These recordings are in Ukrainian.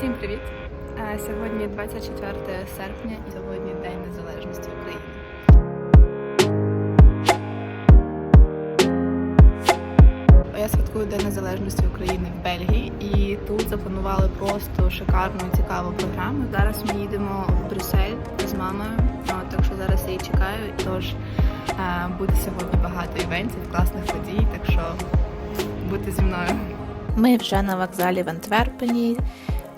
Всім привіт! Е, Сьогодні 24 серпня і сьогодні День Незалежності України. Я святкую День Незалежності України в Бельгії і тут запланували просто шикарну цікаву програму. Зараз ми їдемо в Брюссель з мамою, так що зараз я її чекаю. Тож е, буде сьогодні багато івентів, класних подій, так що будьте зі мною. Ми вже на вокзалі в Антверпені,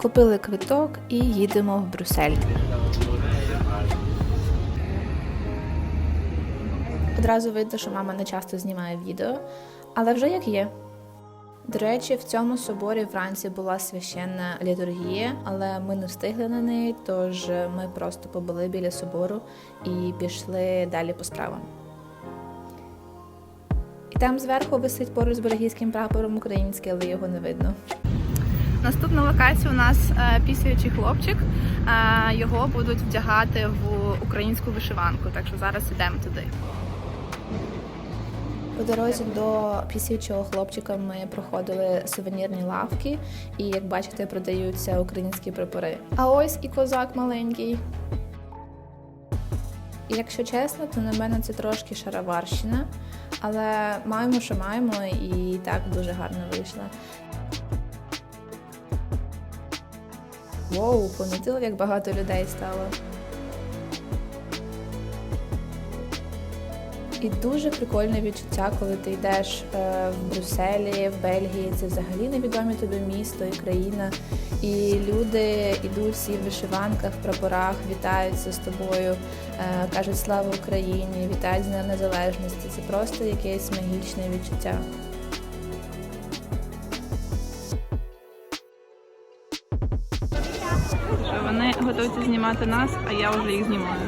купили квиток і їдемо в Брюссель. Одразу видно, що мама не часто знімає відео, але вже як є. До речі, в цьому соборі вранці була священна літургія, але ми не встигли на неї, тож ми просто побули біля собору і пішли далі по справам. І там зверху висить поруч з бельгійським прапором український, але його не видно. Наступна локація у нас е, хлопчик. Е, Його будуть вдягати в українську вишиванку, так що зараз йдемо туди. По дорозі до пісючого хлопчика ми проходили сувенірні лавки, і як бачите, продаються українські прапори. А ось і козак маленький. Якщо чесно, то на мене це трошки шароварщина, але маємо, що маємо, і так дуже гарно вийшло. Воу, помітили, як багато людей стало. І дуже прикольне відчуття, коли ти йдеш е, в Брюсселі, в Бельгії. Це взагалі невідоме тобі місто і країна. І люди йдуть всі в вишиванках, в прапорах, вітаються з тобою, е, кажуть слава Україні, вітають з Незалежності. Це просто якесь магічне відчуття. Знімати нас, а я вже їх знімаю.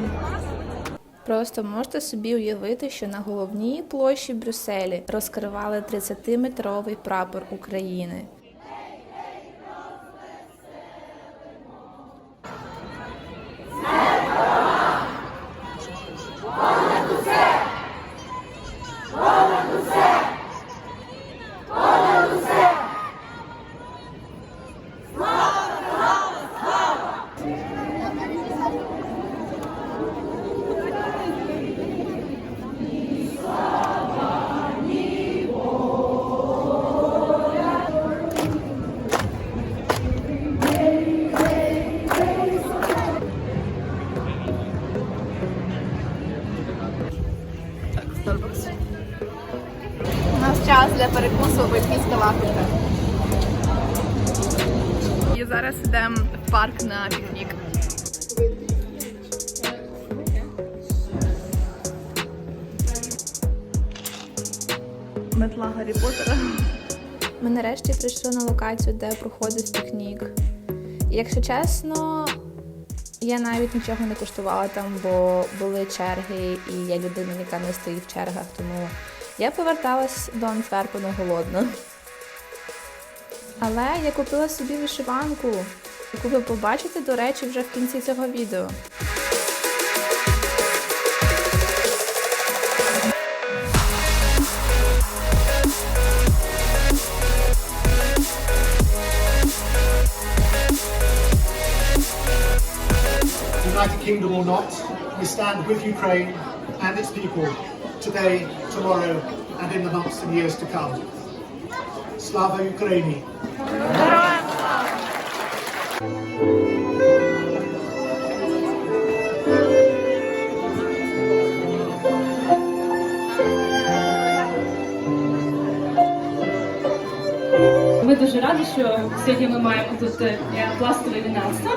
Просто можете собі уявити, що на головній площі Брюсселі розкривали 30-метровий прапор України. Starbucks. У нас час для перекусу бельгійська лапочка. І зараз йдемо в парк на пікнік. Метла Гаррі Поттера. Ми нарешті прийшли на локацію, де проходив пікнік. Якщо чесно, я навіть нічого не куштувала там, бо були черги, і я людина, яка не стоїть в чергах, тому я поверталась до Антверпену голодно. Але я купила собі вишиванку, яку ви побачите, до речі, вже в кінці цього відео. Kingdom or not, we stand with Ukraine and its people today, tomorrow, and in the months and years to come. Slava Ukraini! Ми дуже раді, що сьогодні ми маємо тут е, пластове юнацтво,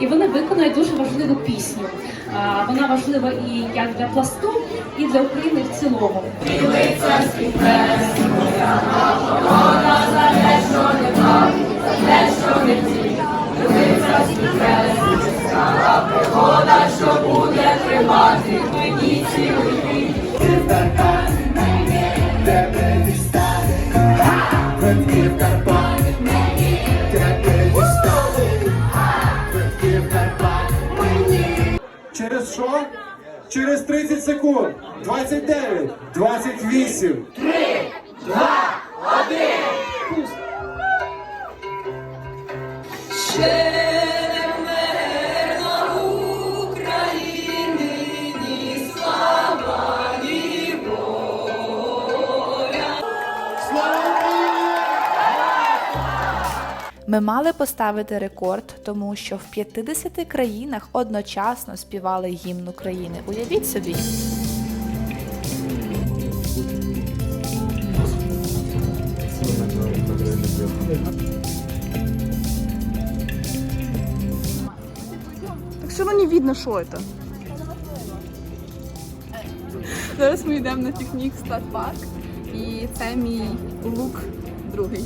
і вони виконують дуже важливу пісню. Вона важлива і як для пласту, і для України в цілому. Через що? Через 30 секунд. 29, 28. Що Ми мали поставити рекорд, тому що в 50 країнах одночасно співали гімн України. Уявіть собі. Так все одно не видно, що це. Зараз ми йдемо на пікнік в Стат-парк. І це мій лук другий.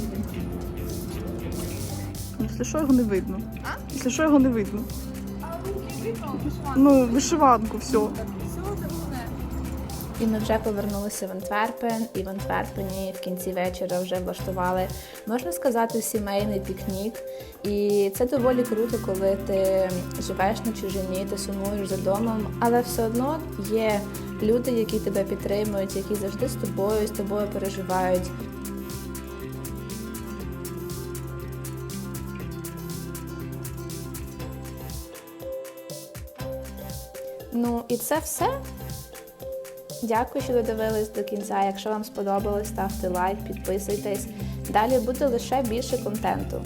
Якщо що, його не видно. Якщо що, його не видно. Ну, вишиванку, все. І ми вже повернулися в Антверпен, і в Антверпені в кінці вечора вже влаштували, можна сказати, сімейний пікнік. І це доволі круто, коли ти живеш на чужині, ти сумуєш за домом, але все одно є люди, які тебе підтримують, які завжди з тобою, з тобою переживають. Ну і це все. Дякую, що додивились до кінця. Якщо вам сподобалось, ставте лайк, підписуйтесь. Далі буде лише більше контенту.